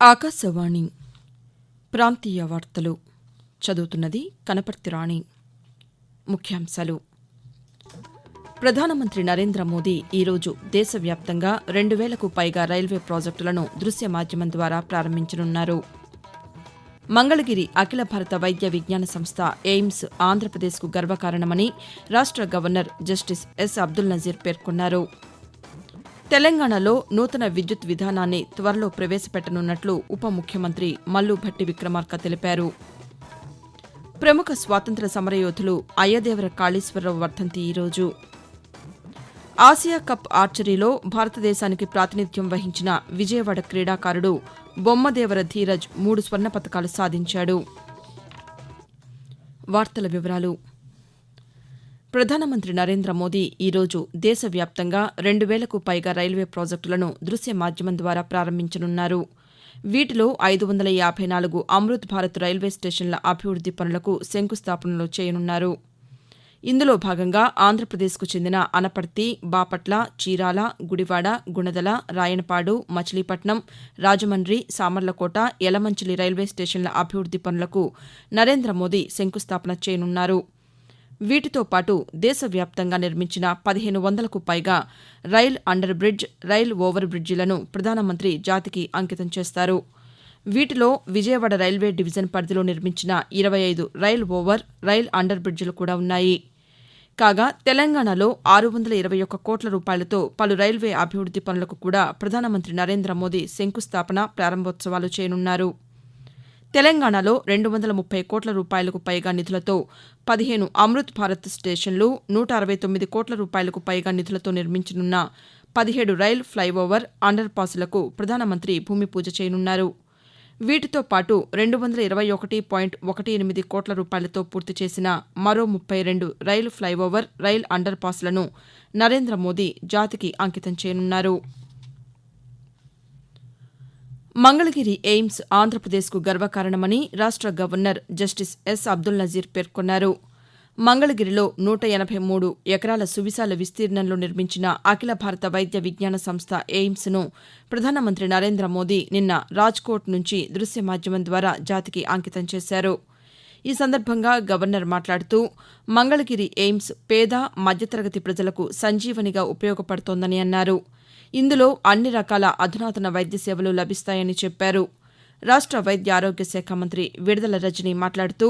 ఆకాశవాణి ప్రాంతీయ వార్తలు చదువుతున్నది కనపర్తి రాణి. ముఖ్యాంశాలు. ప్రధానమంత్రి నరేంద్ర మోదీ ఈరోజు దేశవ్యాప్తంగా రెండు వేలకు పైగా రైల్వే ప్రాజెక్టులను దృశ్య మాధ్యమం ద్వారా ప్రారంభించనున్నారు. మంగళగిరి అఖిల భారత వైద్య విజ్ఞాన సంస్థ ఎయిమ్స్ ఆంధ్రప్రదేశ్కు గర్వకారణమని రాష్ట governor justice S Abdul Nazeer పేర్కొన్నారు. తెలంగాణలో నూతన విద్యుత్ విధానాన్ని త్వరలో ప్రవేశపెట్టనున్నట్లు ఉప ముఖ్యమంత్రి మల్లు భట్టి విక్రమార్క తెలిపారు. ప్రముఖ స్వాతంత్ర్య సమరయోధులు అయ్యదేవర కాళేశ్వరరావు వర్ధంతి ఈరోజు ఆసియా కప్ ఆర్చరీలో భారతదేశానికి ప్రాతినిధ్యం వహించిన విజయవాడ క్రీడాకారుడు బొమ్మదేవర ధీరజ్ మూడు స్వర్ణ పతకాలు సాధించాడు. వార్తల వివరాలు. ప్రధానమంత్రి నరేంద్ర మోదీ ఈరోజు దేశవ్యాప్తంగా రెండు వేలకు పైగా రైల్వే ప్రాజెక్టులను దృశ్య మాధ్యమం ద్వారా ప్రారంభించనున్నారు. వీటిలో ఐదు వందల యాభై నాలుగు అమృత్ భారత్ రైల్వే స్టేషన్ల అభివృద్ది పనులకు శంకుస్థాపనలు చేయనున్నారు. ఇందులో భాగంగా ఆంధ్రప్రదేశ్కు చెందిన అనపర్తి బాపట్ల చీరాల గుడివాడ గుణదల రాయనపాడు మచిలీపట్నం రాజమండ్రి సామర్లకోట యలమంచిలి రైల్వే స్టేషన్ల అభివృద్ది పనులకు నరేంద్ర మోదీ శంకుస్థాపన చేయనున్నారు. వీటితో పాటు దేశవ్యాప్తంగా నిర్మించిన పదిహేను వందలకు పైగా rail under bridge rail over బ్రిడ్జిలను ప్రధానమంత్రి జాతికి అంకితం చేస్తారు. వీటిలో విజయవాడ రైల్వే డివిజన్ పరిధిలో నిర్మించిన ఇరవై ఐదు రైల్ ఓవర్ రైల్ అండర్ బ్రిడ్జిలు కూడా ఉన్నాయి. కాగా తెలంగాణలో ఆరు వందల ఇరవై ఒక్క కోట్ల రూపాయలతో పలు రైల్వే అభివృద్ది పనులకు కూడా ప్రధానమంత్రి నరేంద్ర మోదీ శంకుస్థాపన ప్రారంభోత్సవాలు చేయనున్నారు. తెలంగాణలో రెండు వందల ముప్పై కోట్ల రూపాయలకు పైగా నిధులతో పదిహేను అమృత్ భారత్ స్టేషన్లు నూట అరవై తొమ్మిది కోట్ల రూపాయలకు పైగా నిధులతో నిర్మించనున్న పదిహేడు రైల్ ఫ్లైఓవర్ అండర్ పాసులకు ప్రధానమంత్రి భూమి పూజ చేయనున్నారు. వీటితో పాటు రెండు వందల ఇరవై ఒకటి పాయింట్ ఒకటి ఎనిమిది కోట్ల రూపాయలతో పూర్తి చేసిన మరో ముప్పై రెండు రైలు ఫ్లైఓవర్ రైల్ అండర్ పాస్లను నరేంద్ర మోదీ జాతికి అంకితం చేయనున్నారు. మంగళగిరి ఎయిమ్స్ ఆంధ్రప్రదేశ్కు గర్వకారణమని రాష్ట governor justice S Abdul Nazeer పేర్కొన్నారు. మంగళగిరిలో నూట ఎనభై మూడు ఎకరాల సువిశాల విస్తీర్ణంలో నిర్మించిన అఖిల భారత వైద్య విజ్ఞాన సంస్థ ఎయిమ్స్ను ప్రధానమంత్రి నరేంద్ర మోదీ నిన్న రాజ్కోట్ నుంచి దృశ్య మాధ్యమం ద్వారా జాతికి అంకితం చేశారు. ఈ సందర్భంగా గవర్నర్ మాట్లాడుతూ మంగళగిరి ఎయిమ్స్ పేద మధ్యతరగతి ప్రజలకు సంజీవనిగా ఉపయోగపడుతోందని అన్నారు. ఇందులో అన్ని రకాల అధునాతన వైద్య సేవలు లభిస్తాయని చెప్పారు. రాష్ట వైద్య ఆరోగ్య శాఖ మంత్రి విడుదల రజని మాట్లాడుతూ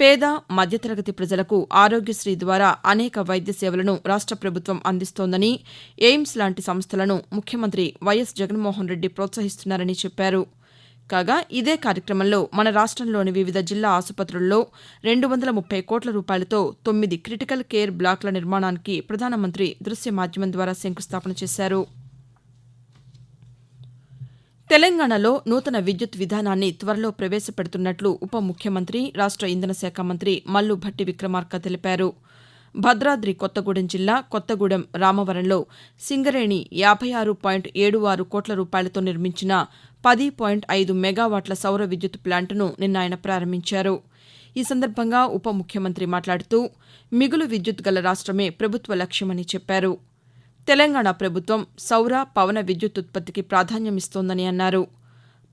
పేద మధ్యతరగతి ప్రజలకు ఆరోగ్యశ్రీ ద్వారా అనేక వైద్య సేవలను రాష్ట ప్రభుత్వం అందిస్తోందని ఎయిమ్స్ లాంటి సంస్థలను ముఖ్యమంత్రి వైఎస్ జగన్మోహన్ రెడ్డి ప్రోత్సహిస్తున్నారని చెప్పారు. కాగా ఇదే కార్యక్రమంలో మన రాష్టంలోని వివిధ జిల్లా ఆసుపత్రుల్లో రెండు వందల ముప్పై కోట్ల రూపాయలతో తొమ్మిది క్రిటికల్ కేర్ బ్లాక్ల నిర్మాణానికి ప్రధానమంత్రి దృశ్య మాధ్యమం ద్వారా శంకుస్థాపన చేశారు. తెలంగాణలో నూతన విద్యుత్ విధానాన్ని త్వరలో ప్రవేశపెడుతున్నట్లు ఉప ముఖ్యమంత్రి రాష్ట ఇంధన శాఖ మంత్రి మల్లు భట్టి విక్రమార్క తెలిపారు. భద్రాద్రి కొత్తగూడెం జిల్లా కొత్తగూడెం రామవరంలో సింగరేణి యాభై ఆరు పాయింట్ ఏడు ఆరు కోట్ల రూపాయలతో నిర్మించిన పది పాయింట్ ఐదు మెగావాట్ల సౌర విద్యుత్ ప్లాంటును నిన్న ఆయన ప్రారంభించారు. ఈ సందర్భంగా ఉప ముఖ్యమంత్రి మాట్లాడుతూ మిగులు విద్యుత్ గల రాష్టమే ప్రభుత్వ లక్ష్యమని చెప్పారు. తెలంగాణ ప్రభుత్వం సౌర పవన విద్యుత్ ఉత్పత్తికి ప్రాధాన్యమిస్తోందని అన్నారు.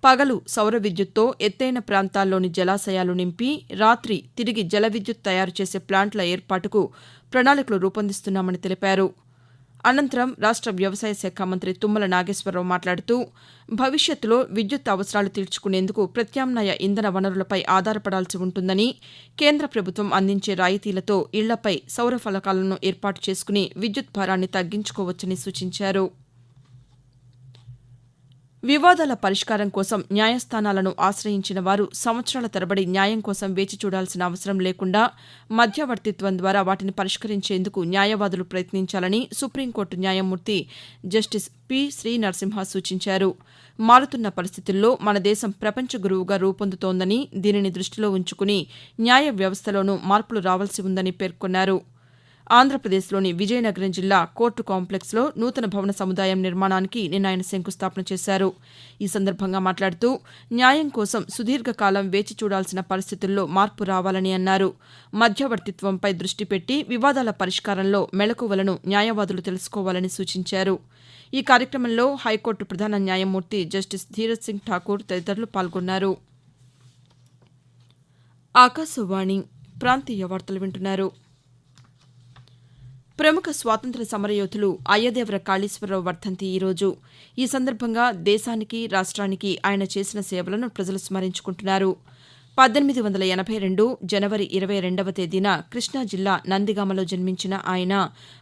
పగలు సౌర విద్యుత్తో ఎత్తైన ప్రాంతాల్లోని జలాశయాలు నింపి రాత్రి తిరిగి జల విద్యుత్ తయారు చేసే ప్లాంట్ల ఏర్పాటుకు ప్రణాళికలు రూపొందిస్తున్నామని తెలిపారు. అనంతరం రాష్ట వ్యవసాయ శాఖ మంత్రి తుమ్మల నాగేశ్వరరావు మాట్లాడుతూ భవిష్యత్తులో విద్యుత్ అవసరాలు తీర్చుకునేందుకు ప్రత్యామ్నాయ ఇంధన వనరులపై ఆధారపడాల్సి ఉంటుందని కేంద్ర ప్రభుత్వం అందించే రాయితీలతో ఇళ్ళపై సౌర ఫలకాలను ఏర్పాటు చేసుకుని విద్యుత్ భారాన్ని తగ్గించుకోవచ్చని సూచించారు. వివాదాల పరిష్కారం కోసం న్యాయస్థానాలను ఆశ్రయించిన వారు సంవత్సరాల తరబడి న్యాయం కోసం వేచి చూడాల్సిన అవసరం లేకుండా మధ్యవర్తిత్వం ద్వారా వాటిని పరిష్కరించేందుకు న్యాయవాదులు ప్రయత్నించాలని సుప్రీంకోర్టు న్యాయమూర్తి జస్టిస్ పి. శ్రీ నరసింహ సూచించారు. మారుతున్న పరిస్థితుల్లో మన దేశం ప్రపంచ గురువుగా రూపొందుతోందని దీనిని దృష్టిలో ఉంచుకుని న్యాయ వ్యవస్థలోనూ మార్పులు రావాల్సి ఉందని పేర్కొన్నారు. ఆంధ్రప్రదేశ్లోని విజయనగరం జిల్లా కోర్టు కాంప్లెక్స్లో నూతన భవన సముదాయం నిర్మాణానికి నిన్న ఆయన శంకుస్థాపన చేశారు. ఈ సందర్భంగా మాట్లాడుతూ న్యాయం కోసం సుదీర్ఘకాలం వేచి చూడాల్సిన పరిస్థితుల్లో మార్పు రావాలని అన్నారు. మధ్యవర్తిత్వంపై దృష్టి పెట్టి వివాదాల పరిష్కారంలో మెళకువలను న్యాయవాదులు తెలుసుకోవాలని సూచించారు. ఈ కార్యక్రమంలో హైకోర్టు ప్రధాన న్యాయమూర్తి జస్టిస్ ధీరజ్ సింగ్ ఠాకూర్ తదితరులు పాల్గొన్నారు. ఆకాశవాణి ప్రాంతీయ వార్తలు వింటున్నారు. ప్రముఖ స్వాతంత్ర్య సమరయోధులు అయ్యదేవర కాళీశ్వరరావు వర్ధంతి ఈరోజు ఈ సందర్భంగా దేశానికి రాష్ట్రానికి ఆయన చేసిన సేవలను ప్రజలు స్మరించుకుంటున్నారు. పద్దెనిమిది వందల ఎనభై రెండు జనవరి ఇరవై రెండవ తేదీన కృష్ణా జిల్లా నందిగామలో జన్మించిన ఆయన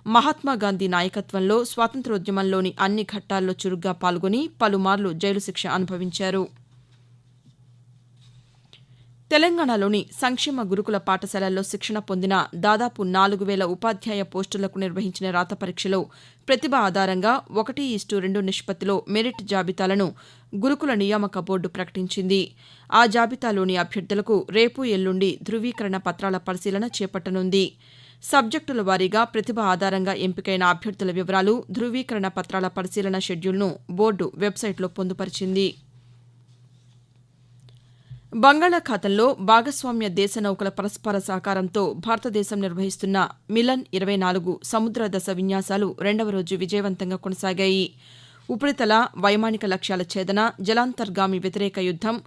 మహాత్మాగాంధీ నాయకత్వంలో స్వాతంత్రోద్యమంలోని అన్ని ఘట్టాల్లో చురుగ్గా పాల్గొని పలుమార్లు జైలు శిక్ష అనుభవించారు. తెలంగాణలోని సంక్షేమ గురుకుల పాఠశాలల్లో శిక్షణ పొందిన దాదాపు నాలుగు వేల ఉపాధ్యాయ పోస్టులకు నిర్వహించిన రాత పరీక్షలో ప్రతిభ ఆధారంగా ఒకటి ఇస్టు రెండు నిష్పత్తిలో మెరిట్ జాబితాలను గురుకుల నియామక బోర్డు ప్రకటించింది. ఆ జాబితాలోని అభ్యర్థులకు రేపు ఎల్లుండి ధృవీకరణ పత్రాల పరిశీలన చేపట్టనుంది. సబ్జెక్టుల వారీగా ప్రతిభ ఆధారంగా ఎంపికైన అభ్యర్థుల వివరాలు ధృవీకరణ పత్రాల పరిశీలన షెడ్యూల్ను బోర్డు వెబ్సైట్లో పొందుపరిచింది. బంగాళాఖాతంలో భాగస్వామ్య దేశ నౌకల పరస్పర సహకారంతో భారతదేశం నిర్వహిస్తున్న మిలన్ ఇరవై నాలుగు సముద్ర దశ విన్యాసాలు రెండవ రోజు విజయవంతంగా కొనసాగాయి. ఉపరితల వైమానిక లక్ష్యాల ఛేదన జలాంతర్గామి వ్యతిరేక యుద్దం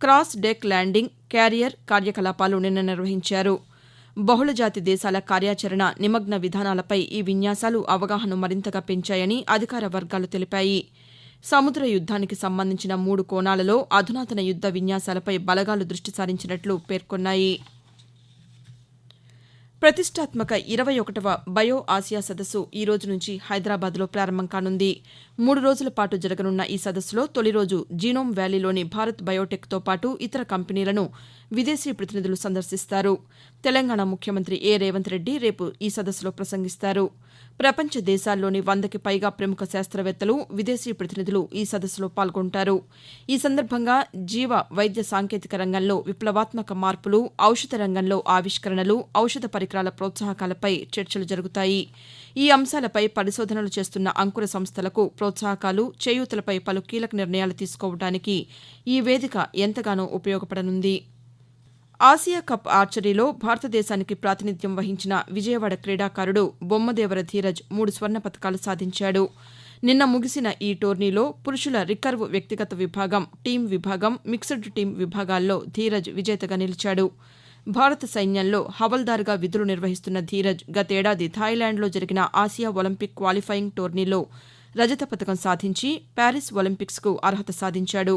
క్రాస్ డెక్ ల్యాండింగ్ క్యారియర్ కార్యకలాపాలు నిన్న నిర్వహించారు. బహుళజాతి దేశాల కార్యాచరణ నిమగ్న విధానాలపై ఈ విన్యాసాలు అవగాహన మరింతగా పెంచాయని అధికార వర్గాలు తెలిపాయి. సముద్ర యుద్దానికి సంబంధించిన మూడు కోణాలలో అధునాతన యుద్ద విన్యాసాలపై బలగాలు దృష్టి సారించినట్లు పేర్కొన్నాయి. ప్రతిష్టాత్మక ఇరవై ఒకటవ బయో ఆసియా సదస్సు ఈ రోజు నుంచి హైదరాబాద్లో ప్రారంభం కానుంది. మూడు రోజుల పాటు జరగనున్న ఈ సదస్సులో తొలి రోజు జీనోమ్ వ్యాలీలోని భారత్ బయోటెక్తో పాటు ఇతర కంపెనీలను విదేశీ ప్రతినిధులు సందర్శిస్తారు. తెలంగాణ ముఖ్యమంత్రి ఏ రేవంత్ రెడ్డి రేపు ఈ సదస్సులో ప్రసంగిస్తారు. ప్రపంచ దేశాల్లోని వందకి పైగా ప్రముఖ శాస్త్రవేత్తలు విదేశీ ప్రతినిధులు ఈ సదస్సులో పాల్గొంటారు. ఈ సందర్భంగా జీవ వైద్య సాంకేతిక రంగంలో విప్లవాత్మక మార్పులు ఔషధ రంగంలో ఆవిష్కరణలు ఔషధ పరికరాల ప్రోత్సాహకాలపై చర్చలు జరుగుతాయి. ఈ అంశాలపై పరిశోధనలు చేస్తున్న అంకుర సంస్థలకు ప్రోత్సాహకాలు చేయూతలపై పలు కీలక నిర్ణయాలు తీసుకోవడానికి ఈ వేదిక ఎంతగానో ఉపయోగపడనుంది. ఆసియా కప్ ఆర్చరీలో భారతదేశానికి ప్రాతినిధ్యం వహించిన విజయవాడ క్రీడాకారుడు బొమ్మదేవర ధీరజ్ మూడు స్వర్ణ పతకాలు సాధించాడు. నిన్న ముగిసిన ఈ టోర్నీలో పురుషుల రికర్వ్ వ్యక్తిగత విభాగం టీం విభాగం మిక్స్డ్ టీం విభాగాల్లో ధీరజ్ విజేతగా నిలిచాడు. భారత సైన్యంలో హవల్దార్గా విధులు నిర్వహిస్తున్న ధీరజ్ గతేడాది థాయిలాండ్లో జరిగిన ఆసియా ఒలింపిక్ క్వాలిఫైయింగ్ టోర్నీలో రజత పతకం సాధించి ప్యారిస్ ఒలింపిక్స్కు అర్హత సాధించాడు.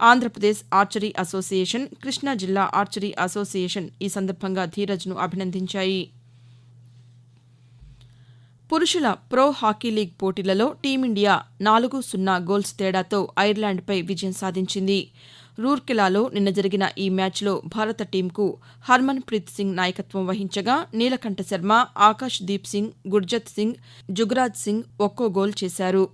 ఆంధ్రప్రదేశ్ ఆర్చరీ అసోసియేషన్ కృష్ణా జిల్లా ఆర్చరీ అసోసియేషన్ ఈ సందర్భంగా ధీరజ్ను అభినందించాయి. పురుషుల ప్రో హాకీ లీగ్ పోటీలలో టీమిండియా నాలుగు సున్నా గోల్స్ తేడాతో ఐర్లాండ్పై విజయం సాధించింది. రూర్కెలాలో నిన్న జరిగిన ఈ మ్యాచ్లో భారత టీంకు హర్మన్ ప్రీత్ సింగ్ నాయకత్వం వహించగా నీలకంఠ శర్మ ఆకాష్ దీప్ సింగ్ గుర్జత్ సింగ్ జుగరాజ్ సింగ్ ఒక్కో గోల్ చేశారు.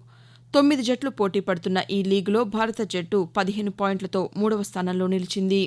తొమ్మిది జట్లు పోటీ పడుతున్న ఈ లీగులో భారత జట్టు పదిహేను పాయింట్లతో మూడవ స్థానంలో నిలిచింది.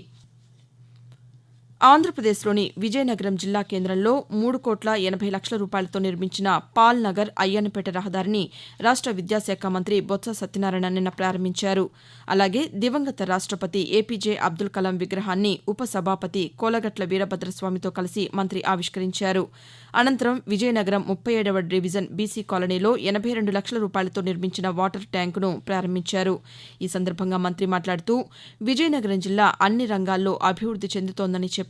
ఆంధ్రప్రదేశ్లోని విజయనగరం జిల్లా కేంద్రంలో మూడు కోట్ల ఎనభై లక్షల రూపాయలతో నిర్మించిన పాల్నగర్ అయ్యన్నపేట రహదారిని రాష్ట విద్యాశాఖ మంత్రి బొత్స సత్యనారాయణ నిన్న ప్రారంభించారు. అలాగే దివంగత రాష్టపతి ఏపీజే అబ్దుల్ కలాం విగ్రహాన్ని ఉపసభాపతి కోలగట్ల వీరభద్రస్వామితో కలిసి మంత్రి ఆవిష్కరించారు. అనంతరం విజయనగరం ముప్పై ఏడవ డివిజన్ బీసీ కాలనీలో ఎనభై రెండు లక్షల రూపాయలతో నిర్మించిన వాటర్ ట్యాంకును ప్రారంభించారు. ఈ సందర్భంగా మంత్రి మాట్లాడుతూ విజయనగరం జిల్లా అన్ని రంగాల్లో అభివృద్ది చెందుతోందని చెప్పారు.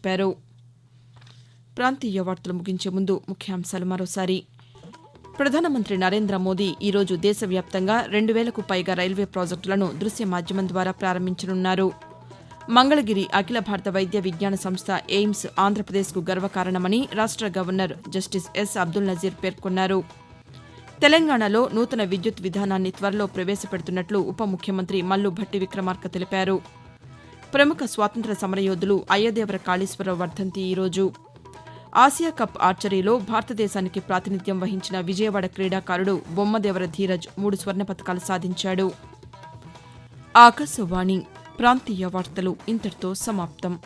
ప్రాంతీయ వార్తలు ముగించే ముందు ముఖ్యాంశాలు మరోసారి. ప్రధానమంత్రి నరేంద్ర మోదీ ఈరోజు దేశవ్యాప్తంగా రెండు వేలకు పైగా రైల్వే ప్రాజెక్టులను దృశ్య మాధ్యమం ద్వారా ప్రారంభించనున్నారు. మంగళగిరి అఖిల భారత వైద్య విజ్ఞాన సంస్థ ఎయిమ్స్ ఆంధ్రప్రదేశ్కు గర్వకారణమని రాష్ట governor justice S Abdul Nazeer పేర్కొన్నారు. తెలంగాణలో నూతన విద్యుత్ విధానాన్ని త్వరలో ప్రవేశపెడుతున్నట్లు ఉప ముఖ్యమంత్రి మల్లు భట్టి విక్రమార్క తెలిపారు. ప్రముఖ స్వాతంత్ర సమరయోధులు అయ్యదేవర కాళేశ్వరరావు వర్ధంతి ఈరోజు ఆసియా కప్ ఆర్చరీలో భారతదేశానికి ప్రాతినిధ్యం వహించిన విజయవాడ క్రీడాకారుడు బొమ్మదేవర ధీరజ్ మూడు స్వర్ణ పతకాలు సాధించాడు. ఆకాశవాణి ప్రాంతీయ వార్తలు ఇంతటితో సమాప్తం.